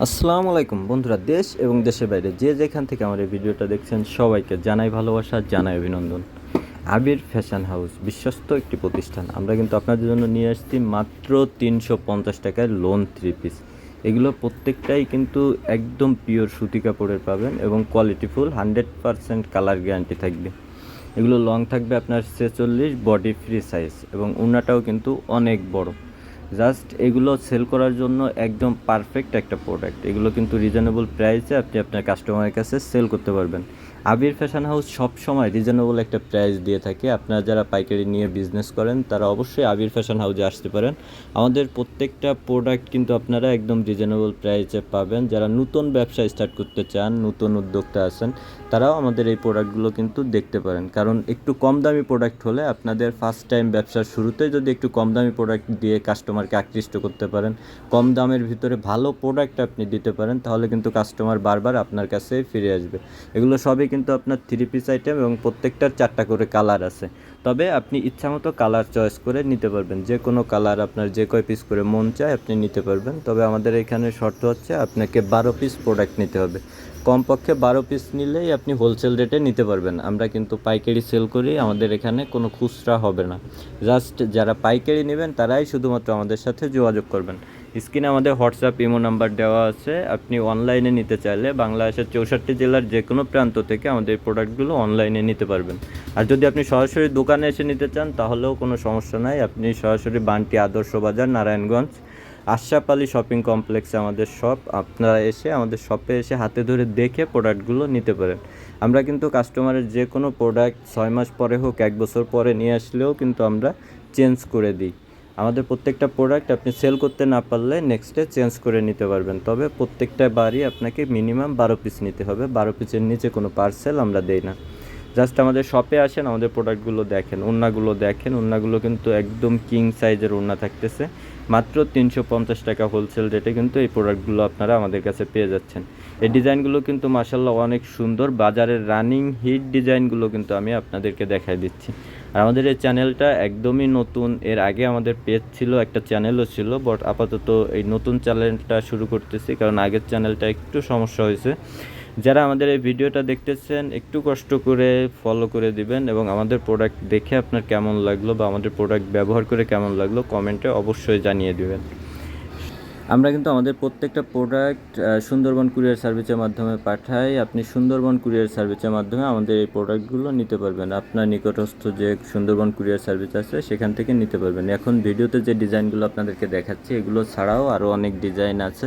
আসসালামু আলাইকুম বন্ধুরা, দেশ এবং দেশের বাইরে যে যেখান থেকে আমার এই ভিডিওটা দেখছেন সবাইকে জানাই ভালোবাসা, জানাই অভিনন্দন। আবির ফ্যাশন হাউস বিশ্বস্ত একটি প্রতিষ্ঠান। আমরা কিন্তু আপনাদের জন্য নিয়ে আসছি মাত্র তিনশো পঞ্চাশ টাকায় লোন থ্রি পিস এগুলো প্রত্যেকটাই কিন্তু একদম পিওর সুতি কাপড়ের পাবেন এবং qualityful hundred percent colour guarantee থাকবে। এগুলো লং থাকবে আপনার ছেচল্লিশ বডি ফ্রি সাইজ এবং উন্নাটাও কিন্তু অনেক বড়। জাস্ট এগুলো সেল করার জন্য একদম পারফেক্ট একটা প্রোডাক্ট এগুলো কিন্তু রিজনেবল প্রাইসে আপনি আপনার কাস্টমারের কাছে সেল করতে পারবেন। আবির ফ্যাশন হাউস সব সময় রিজনেবল একটা প্রাইস দিয়ে থাকে। আপনারা যারা পাইকারি নিয়ে বিজনেস করেন, তারা অবশ্যই আবির ফ্যাশন হাউসে আসতে পারেন। আমাদের প্রত্যেকটা প্রোডাক্ট কিন্তু আপনারা একদম রিজনেবল প্রাইসে পাবেন। যারা নতুন ব্যবসা স্টার্ট করতে চান, নতুন উদ্যোক্তা আছেন, তারাও আমাদের এই প্রোডাক্টগুলো কিন্তু দেখতে পারেন। কারণ একটু কম দামি প্রোডাক্ট হলে আপনাদের ফার্স্ট টাইম ব্যবসার শুরুতে যদি একটু কম দামি প্রোডাক্ট দিয়ে কাস্টমারকে আকৃষ্ট করতে পারেন। কম দামের ভিতরে ভালো প্রোডাক্ট আপনি দিতে পারেন, তাহলে কিন্তু কাস্টমার বারবার আপনার কাছেই ফিরে আসবে। এগুলো সবই কিন্তু আপনার থ্রি পিস আইটেম এবং প্রত্যেকটার চারটা করে কালার আছে। তবে আপনি ইচ্ছামতো কালার চয়েস করে নিতে পারবেন। যে কোনো কালার আপনার যে কয় পিস করে মন চায় আপনি নিতে পারবেন। তবে আমাদের এখানে শর্ত হচ্ছে আপনাকে বারো পিস প্রোডাক্ট নিতে হবে। কমপক্ষে বারো পিস নিলেই আপনি হোলসেল রেটে নিতে পারবেন। আমরা কিন্তু পাইকারি সেল করি, আমাদের এখানে কোনো খুচরা হবে না। জাস্ট যারা পাইকারি নেবেন, তারাই শুধুমাত্র আমাদের সাথে যোগাযোগ করবেন। স্ক্রিনে আমাদের হোয়াটসঅ্যাপ ইমো নাম্বার দেওয়া আছে। আপনি অনলাইনে নিতে চাইলে বাংলাদেশের চৌষট্টি জেলার যে কোনো প্রান্ত থেকে আমাদের প্রোডাক্টগুলো অনলাইনে নিতে পারবেন। আর যদি আপনি সরাসরি দোকানে এসে নিতে চান, তাহলেও কোনো সমস্যা নাই। আপনি সরাসরি বান্টি আদর্শ বাজার, নারায়ণগঞ্জ আশরাফ আলী শপিং কমপ্লেক্সে আমাদের শপ আপনারা এসে আমাদের শপে এসে হাতে ধরে দেখে প্রোডাক্টগুলো নিতে পারেন। আমরা কিন্তু কাস্টমারের যে কোনো প্রোডাক্ট ছয় মাস পরে হোক, এক বছর পরে নিয়ে আসলেও কিন্তু আমরা চেঞ্জ করে দিই। আমাদের প্রত্যেকটা প্রোডাক্ট আপনি সেল করতে না পারলে নেক্সটে চেঞ্জ করে নিতে পারবেন। তবে প্রত্যেকটা বারই আপনাকে মিনিমাম বারো পিস নিতে হবে। বারো পিসের নিচে কোনো পার্সেল আমরা দেই না। জাস্ট আমাদের শপে আসেন, আমাদের প্রোডাক্টগুলো দেখেন, ওড়নাগুলো দেখেন, ওড়নাগুলো কিন্তু একদম কিং সাইজের ওড়না থাকতেছে। মাত্র তিনশো পঞ্চাশ টাকা হোলসেল রেটে কিন্তু এই প্রোডাক্টগুলো আপনারা আমাদের কাছে পেয়ে যাচ্ছেন। এই ডিজাইনগুলো কিন্তু মাসাল্লাহ অনেক সুন্দর। বাজারের রানিং হিট ডিজাইনগুলো কিন্তু আমি আপনাদেরকে দেখাই দিচ্ছি। আর আমাদের এই চ্যানেলটা একদমই নতুন। এর আগে আমাদের পেজ ছিল, একটা চ্যানেলও ছিল বাট আপাতত এই নতুন চ্যানেলটা শুরু করতেছি, কারণ আগের চ্যানেলটা একটু সমস্যা হয়েছে। যারা আমাদের এই ভিডিওটা দেখতেছেন, একটু কষ্ট করে ফলো করে দিবেন এবং আমাদের প্রোডাক্ট দেখে আপনার কেমন লাগল বা আমাদের প্রোডাক্ট ব্যবহার করে কেমন লাগল কমেন্টে অবশ্যই জানিয়ে দিবেন। আমরা কিন্তু আমাদের প্রত্যেকটা প্রোডাক্ট সুন্দরবন কুরিয়ার সার্ভিসের মাধ্যমে পাঠাই। আপনি সুন্দরবন কুরিয়ার সার্ভিসের মাধ্যমে আমাদের এই প্রোডাক্টগুলো নিতে পারবেন। আপনার নিকটস্থ যে সুন্দরবন কুরিয়ার সার্ভিস আছে, সেখান থেকে নিতে পারবেন। এখন ভিডিওতে যে ডিজাইনগুলো আপনাদেরকে দেখাচ্ছি, এগুলো ছাড়াও আরও অনেক ডিজাইন আছে।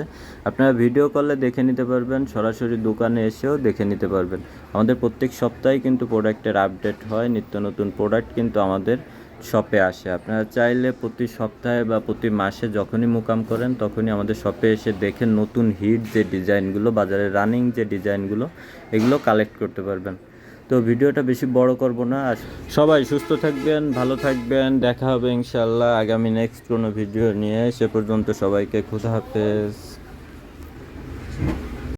আপনারা ভিডিও কলে দেখে নিতে পারবেন, সরাসরি দোকানে এসেও দেখে নিতে পারবেন। আমাদের প্রত্যেক সপ্তাহে কিন্তু প্রোডাক্টের আপডেট হয়। নিত্য নতুন প্রোডাক্ট কিন্তু আমাদের শপে আসে। আপনারা চাইলে প্রতি সপ্তাহে বা প্রতি মাসে যখনই মুকাম করেন, তখনই আমাদের শপে এসে দেখে নতুন হিট যে ডিজাইনগুলো, বাজারে রানিং যে ডিজাইনগুলো, এগুলো কালেক্ট করতে পারবেন। তো ভিডিওটা বেশি বড় করব না। আর সবাই সুস্থ থাকবেন, ভালো থাকবেন। দেখা হবে ইনশাল্লাহ আগামী নেক্সট কোনো ভিডিও নিয়ে। সে পর্যন্ত সবাইকে খুদা হাফেজ।